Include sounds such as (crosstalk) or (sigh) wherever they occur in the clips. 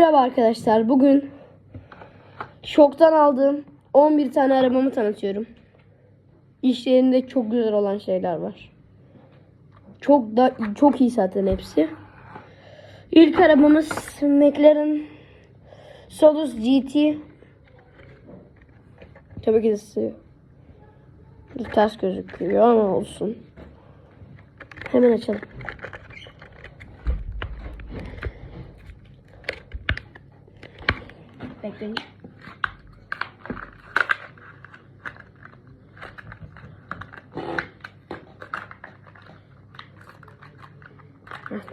Merhaba arkadaşlar. Bugün şoktan aldığım 11 tane arabamı tanıtıyorum. İşlerinde çok güzel olan şeyler var. Çok da çok iyi zaten hepsi. İlk arabamız McLaren Solus GT. Tabii ki de size ters gözüküyor ama olsun. Hemen açalım. Bekleyin.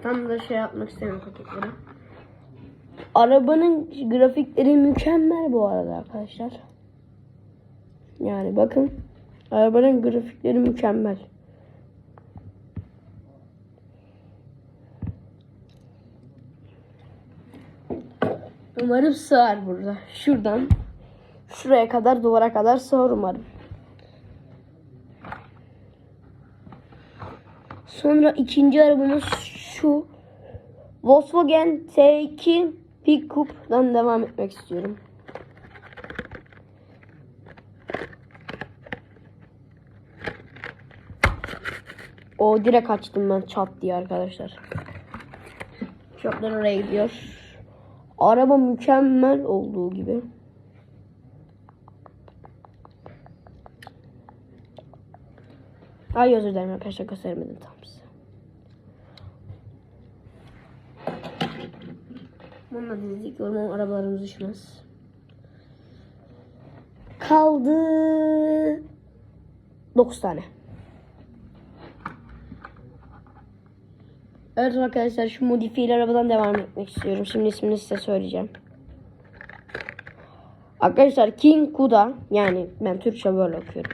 Tam da şey yapmak istemiyorum paketleri. Arabanın grafikleri mükemmel bu arada arkadaşlar. Yani bakın. Arabanın grafikleri mükemmel. Umarım sığar burada. Şuradan şuraya kadar duvara kadar sığar umarım. Sonra ikinci arabamız şu. Volkswagen T2 Pickup'dan devam etmek istiyorum. O direkt açtım ben çat diye arkadaşlar. Çöpler oraya gidiyor. Araba mükemmel olduğu gibi. Ay özür dilerim arkadaşlar gösteremedim tam size. Bununla dizdik umarım arabalarımız düşmez. Kaldı 9 tane. Evet arkadaşlar şu modifiyeli arabadan devam etmek istiyorum. Şimdi ismini size söyleyeceğim. Arkadaşlar King Kuda yani ben Türkçe böyle okuyorum.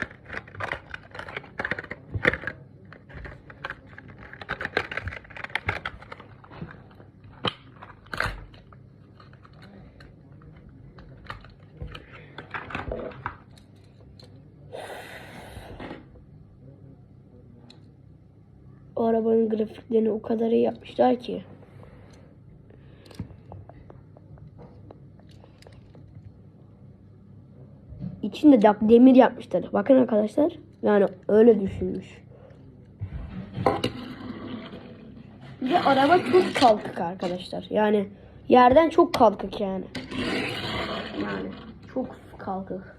O grafiklerini o kadar iyi yapmışlar ki. İçinde de demir yapmışlar. Bakın arkadaşlar. Yani öyle düşünmüş. De araba çok kalkık arkadaşlar. Yani yerden çok kalkık yani. Yani çok kalkık.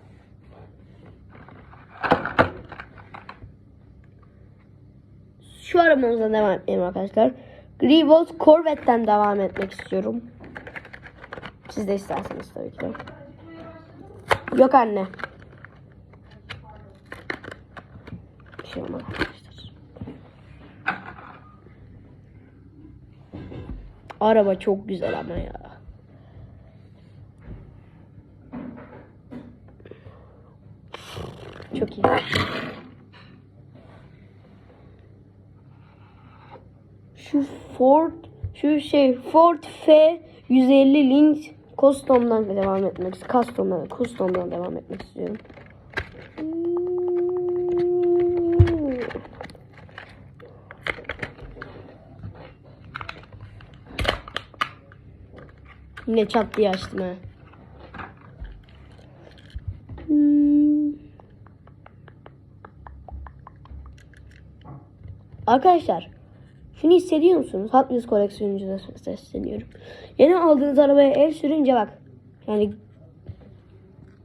Şu arabamızdan devam edelim arkadaşlar. Grievous Corvette'den devam etmek istiyorum. Siz de isterseniz tabii ki. Yok anne. Bir şey olmaz arkadaşlar. Araba çok güzel ama ya. Çok iyi. Şu Ford şu şey Ford F 150 Link Custom'dan devam etmek Custom'dan Custom'dan devam etmek istiyorum. Yine çat diye açtım ha. Hmm. Arkadaşlar şunu hissediyor musunuz? Hot Wheels koleksiyoncuda sesleniyorum. Yeni aldığınız arabaya el sürünce bak. Yani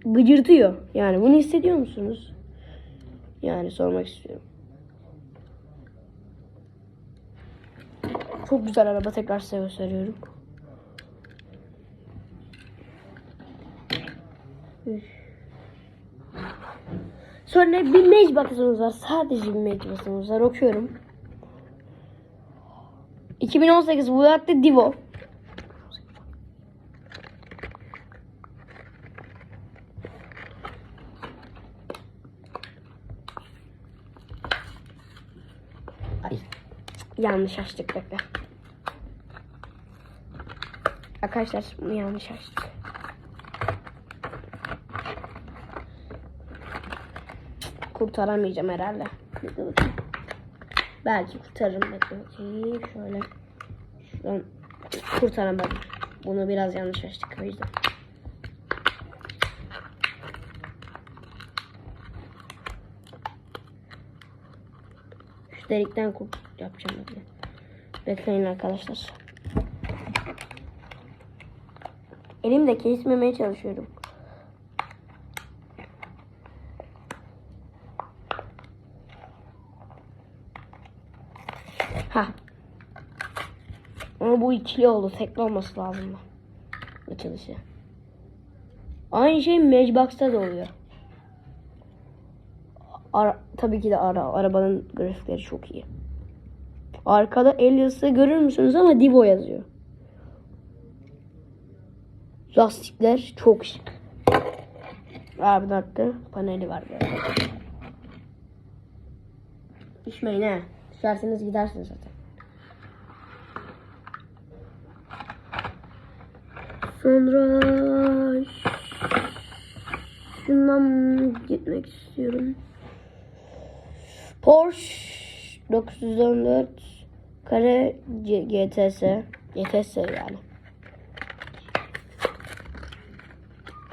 gıcırtıyor. Yani bunu hissediyor musunuz? Yani sormak istiyorum. Çok güzel araba tekrar size gösteriyorum. Sonra bir Matchbox'ımız var. Sadece bir Matchbox'ımız var. Okuyorum. 2018 Bugatti Divo. Ay. Yanlış açtık bekle. Arkadaşlar bunu yanlış açtık. Kurtaramayacağım herhalde. Bekle bakayım. Belki kurtarırım. Bakayım. Şöyle. Şuradan kurtaramadım. Bunu biraz yanlış açtık o yüzden. Şu delikten kurt yapacağım bekle. Bekleyin arkadaşlar. Elimde kesmemeye çalışıyorum. Ha. Ama bu ikili oldu. Tekli olması lazım. Açılışı. Aynı şey Matchbox'ta da oluyor. Ara, tabii ki de ara, arabanın grafikleri çok iyi. Arkada el yazısı görür müsünüz ama Divo yazıyor. Lastikler çok şık. Abi dakika paneli var böyle. İçmeyin he. Düşerseniz gidersiniz zaten. Sonra şundan gitmek istiyorum. Porsche 914 kare GTS GTS yani.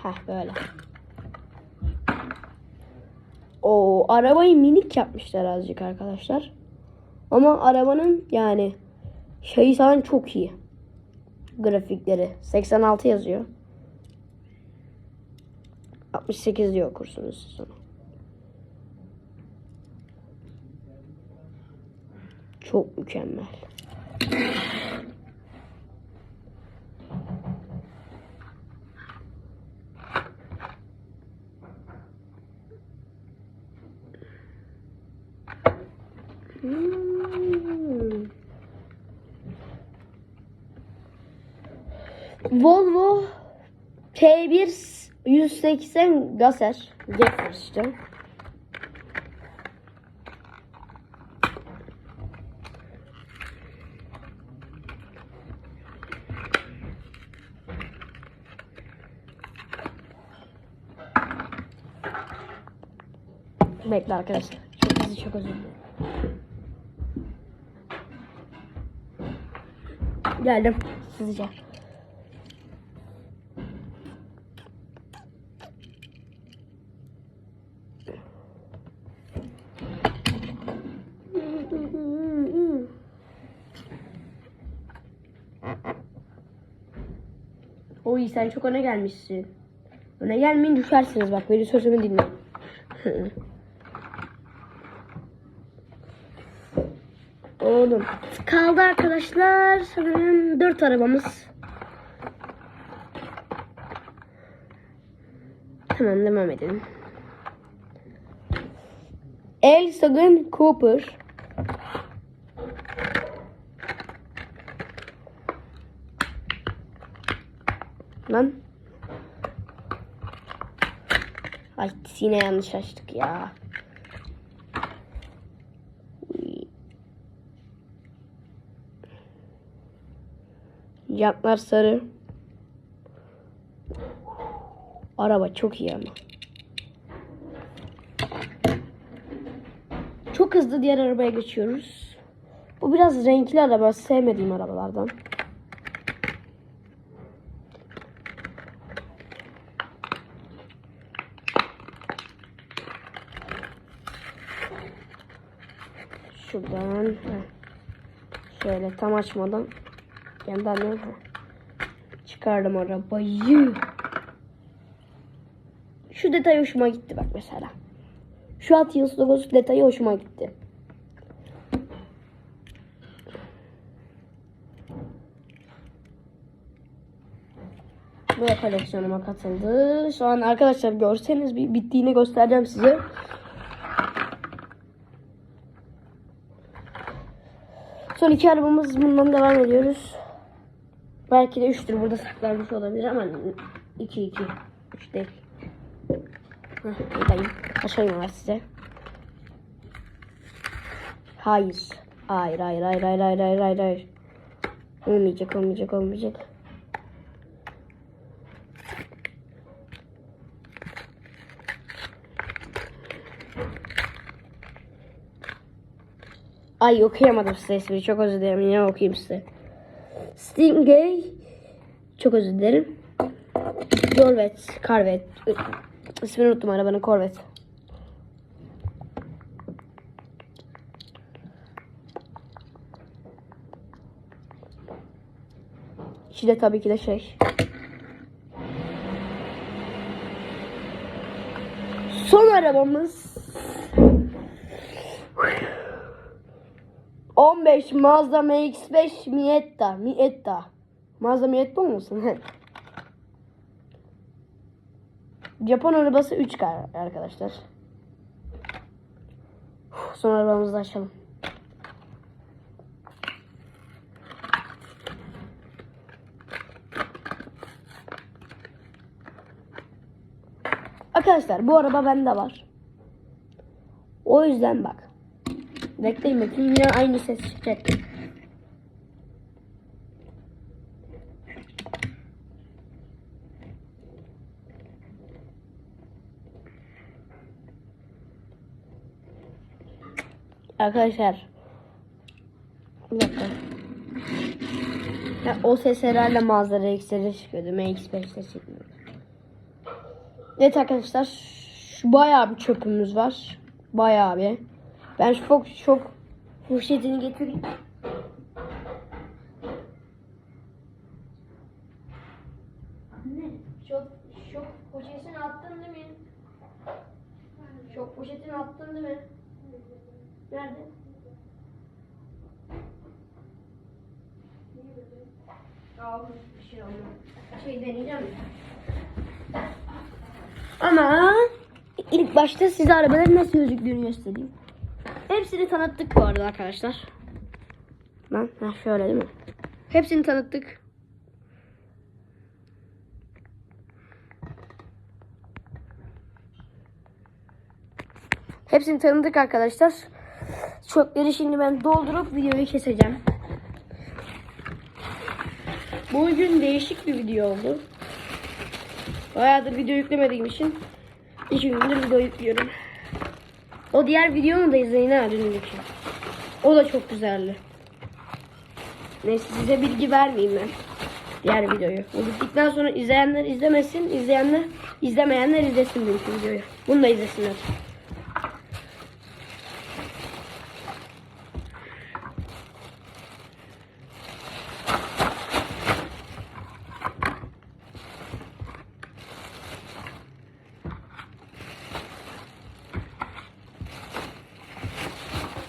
Heh böyle. O arabayı minik yapmışlar azıcık arkadaşlar. Ama arabanın yani şeyi falan çok iyi. Grafikleri. 86 yazıyor. 68 diyor okursunuz siz onu. Çok mükemmel. Volvo T1 180 Gaser. Gaser işte. Bekle arkadaşlar. Çok hızlı çok özür dilerim. Geldim. Hızlıca. Oy sen çok öne gelmişsin. Öne gelmeyin düşersiniz bak benim sözümü dinle. (laughs) Oğlum. Kaldı arkadaşlar. Sanırım dört arabamız. Tamam devam edelim. Elsagan Cooper. Lan. Ay yine yanlış açtık ya. Jantlar sarı. Araba çok iyi ama. Çok hızlı diğer arabaya geçiyoruz. Bu biraz renkli araba. Sevmediğim arabalardan. Şuradan. heh. Şöyle tam açmadan. Yandan heh. çıkardım arabayı. Şu detay hoşuma gitti bak mesela. Şu at yıldız logosu detayı hoşuma gitti. Da koleksiyonuma katıldı. Şu an arkadaşlar görseniz bir bittiğini göstereceğim size. Son iki arabamız bundan devam ediyoruz. Belki de üçtür burada saklanmış olabilir ama iki iki. Üç değil. Heh, buradayım. Açayım size. Hayır hayır hayır hayır hayır hayır hayır hayır. Olmayacak olmayacak olmayacak. Ay okuyamadım size ismini çok özür dilerim yine okuyayım size. Stingray Çok özür dilerim. Corvette, Corvette. İsmini unuttum arabanın Corvette. İçi de tabii ki de şey. Son arabamız 15 Mazda MX-5 Mietta. Mietta. Mazda Mietta olmasın? Japon arabası 3 kar arkadaşlar. Son arabamızı açalım. Arkadaşlar bu araba bende var. O yüzden bak. Bekleyin bakayım yine aynı ses çıkacak. Arkadaşlar. Bir dakika. Ya, o ses herhalde manzara X'de çıkıyordu. MX5'te çıkmıyordu. Evet arkadaşlar. Şu bayağı bir çöpümüz var. Bayağı bir. Ben çok çok poşetini getireyim. Anne, çok çok poşetini attın değil mi? Çok poşetini attın değil mi? Nerede? Bir şey olmaz. Şey deneyeceğim. Ama ilk başta size arabaların nasıl gözüktüğünü göstereyim. Hepsini tanıttık bu arada arkadaşlar. Lan ha şöyle değil mi? Hepsini tanıttık. Hepsini tanıdık arkadaşlar. Çöpleri şimdi ben doldurup videoyu keseceğim. Bugün değişik bir video oldu. Bayağıdır video yüklemediğim için iki gündür video yüklüyorum. O diğer videomu da izleyin ha dünkü. O da çok güzeldi. Neyse size bilgi vermeyeyim ben. Diğer videoyu. Bu bittikten sonra izleyenler izlemesin, izleyenler izlemeyenler izlesin dünkü videoyu. Bunu da izlesinler.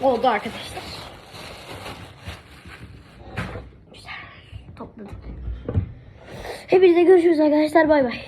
Oldu arkadaşlar. Güzel. Topladık. Hepinize görüşürüz arkadaşlar. Bay bay.